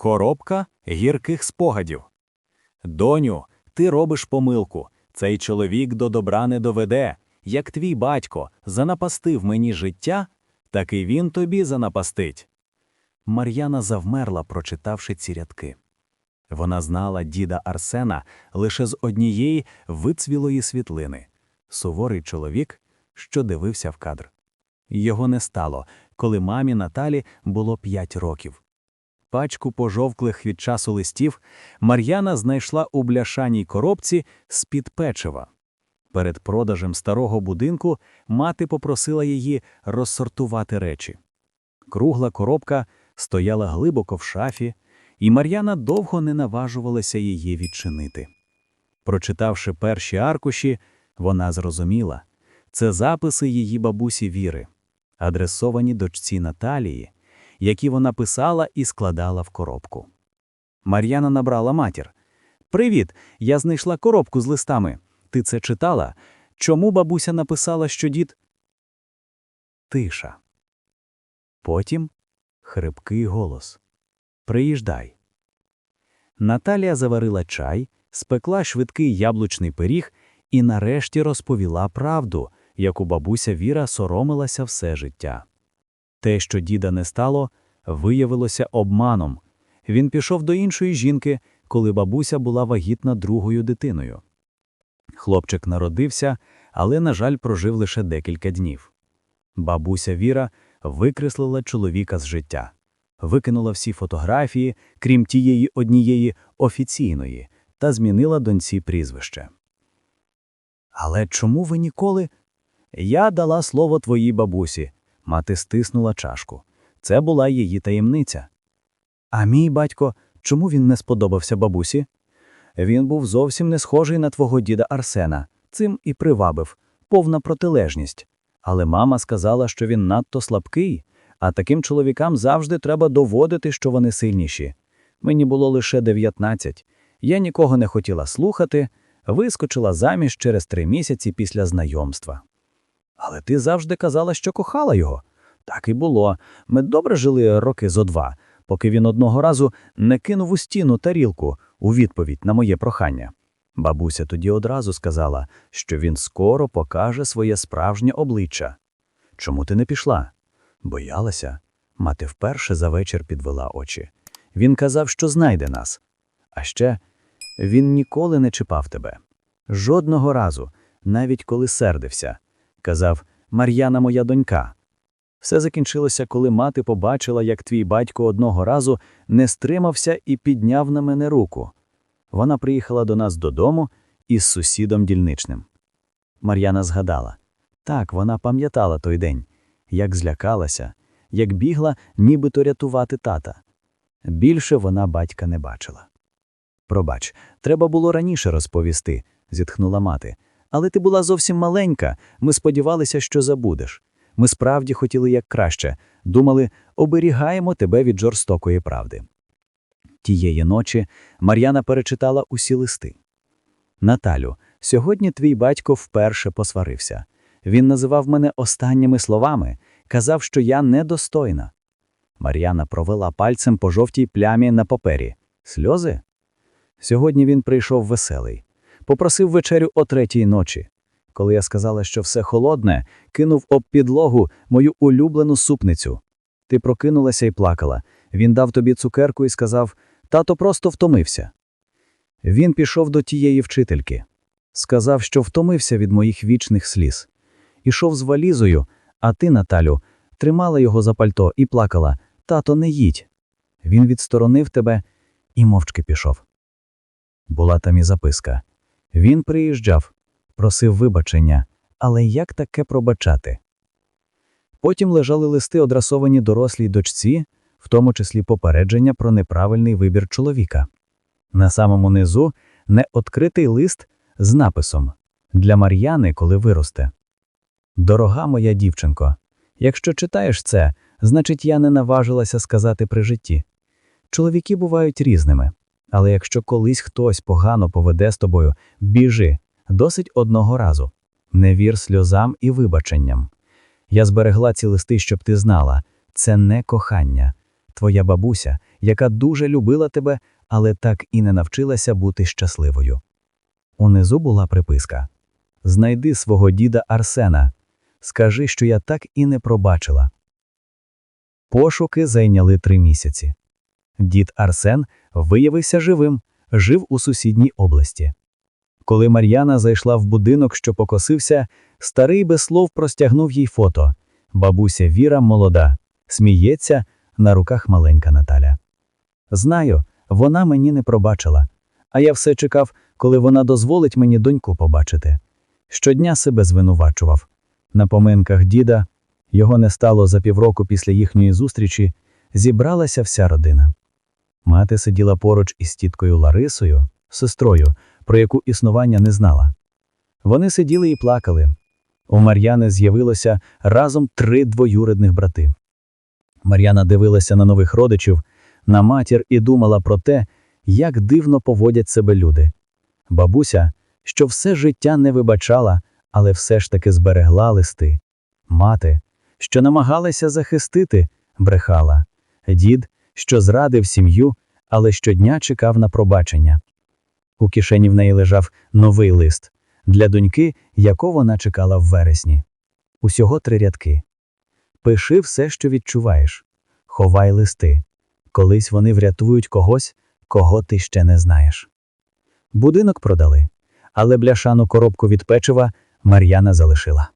Коробка гірких спогадів. Доню, ти робиш помилку. Цей чоловік до добра не доведе. Як твій батько занапастив мені життя, так і він тобі занапастить. Мар'яна завмерла, прочитавши ці рядки. Вона знала діда Арсена лише з однієї вицвілої світлини суворий чоловік, що дивився в кадр. Його не стало, коли мамі Наталі було п'ять років. Пачку пожовклих від часу листів Мар'яна знайшла у бляшаній коробці з-під печива. Перед продажем старого будинку мати попросила її розсортувати речі. Кругла коробка стояла глибоко в шафі, і Мар'яна довго не наважувалася її відчинити. Прочитавши перші аркуші, вона зрозуміла це записи її бабусі Віри, адресовані дочці Наталії, які вона писала і складала в коробку. Мар'яна набрала матір. Привіт, я знайшла коробку з листами. Ти це читала? Чому бабуся написала, що дід. Тиша. Потім хрипкий голос. Приїжджай. Наталія заварила чай, спекла швидкий яблучний пиріг і нарешті розповіла правду, яку бабуся Віра соромилася все життя. Те, що діда не стало, виявилося обманом. Він пішов до іншої жінки, коли бабуся була вагітна другою дитиною. Хлопчик народився, але, на жаль, прожив лише декілька днів. Бабуся Віра викреслила чоловіка з життя, викинула всі фотографії, крім тієї однієї офіційної, та змінила доньці прізвище. Але чому ви ніколи? Я дала слово твоїй бабусі. Мати стиснула чашку. Це була її таємниця. А мій батько, чому він не сподобався бабусі? Він був зовсім не схожий на твого діда Арсена, цим і привабив, повна протилежність. Але мама сказала, що він надто слабкий, а таким чоловікам завжди треба доводити, що вони сильніші. Мені було лише 19. Я нікого не хотіла слухати, вискочила заміж через три місяці після знайомства. Але ти завжди казала, що кохала його. Так і було. Ми добре жили роки зо два, поки він одного разу не кинув у стіну тарілку у відповідь на моє прохання. Бабуся тоді одразу сказала, що він скоро покаже своє справжнє обличчя. Чому ти не пішла? Боялася. Мати вперше за вечір підвела очі. Він казав, що знайде нас. А ще він ніколи не чіпав тебе. Жодного разу, навіть коли сердився. Казав Мар'яна моя донька. Все закінчилося, коли мати побачила, як твій батько одного разу не стримався і підняв на мене руку. Вона приїхала до нас додому із сусідом дільничним. Мар'яна згадала так, вона пам'ятала той день, як злякалася, як бігла, нібито рятувати тата. Більше вона батька не бачила. Пробач, треба було раніше розповісти, зітхнула мати. Але ти була зовсім маленька. Ми сподівалися, що забудеш. Ми справді хотіли як краще, думали, оберігаємо тебе від жорстокої правди. Тієї ночі Мар'яна перечитала усі листи. Наталю, сьогодні твій батько вперше посварився. Він називав мене останніми словами, казав, що я недостойна. Мар'яна провела пальцем по жовтій плямі на папері. Сльози? Сьогодні він прийшов веселий. Попросив вечерю о третій ночі. Коли я сказала, що все холодне, кинув об підлогу мою улюблену супницю. Ти прокинулася і плакала. Він дав тобі цукерку і сказав тато просто втомився. Він пішов до тієї вчительки. Сказав, що втомився від моїх вічних сліз. Ішов з валізою, а ти, Наталю, тримала його за пальто і плакала Тато, не їдь. Він відсторонив тебе і мовчки пішов. Була там і записка. Він приїжджав, просив вибачення, але як таке пробачати? Потім лежали листи, одрасовані дорослій дочці, в тому числі попередження про неправильний вибір чоловіка. На самому низу неоткритий лист з написом Для Мар'яни, коли виросте. Дорога моя дівчинко, якщо читаєш це, значить, я не наважилася сказати при житті. Чоловіки бувають різними, але якщо колись хтось погано поведе з тобою, біжи, досить одного разу. Не вір сльозам і вибаченням. Я зберегла ці листи, щоб ти знала це не кохання. твоя бабуся, яка дуже любила тебе, але так і не навчилася бути щасливою. Унизу була приписка Знайди свого діда Арсена. Скажи, що я так і не пробачила. Пошуки зайняли три місяці. Дід Арсен виявився живим, жив у сусідній області. Коли Мар'яна зайшла в будинок, що покосився, старий без слов простягнув їй фото. Бабуся Віра молода, сміється, на руках маленька Наталя. Знаю, вона мені не пробачила, а я все чекав, коли вона дозволить мені доньку побачити. Щодня себе звинувачував. На поминках діда, його не стало за півроку після їхньої зустрічі, зібралася вся родина. Мати сиділа поруч із тіткою Ларисою, сестрою, про яку існування не знала. Вони сиділи і плакали. У Мар'яни з'явилося разом три двоюрідних брати. Мар'яна дивилася на нових родичів, на матір і думала про те, як дивно поводять себе люди. Бабуся, що все життя не вибачала, але все ж таки зберегла листи. Мати, що намагалася захистити, брехала. Дід, що зрадив сім'ю, але щодня чекав на пробачення. У кишені в неї лежав новий лист для доньки, яку вона чекала в вересні. Усього три рядки. Пиши все, що відчуваєш. Ховай листи. Колись вони врятують когось, кого ти ще не знаєш. Будинок продали, але бляшану коробку від печива Мар'яна залишила.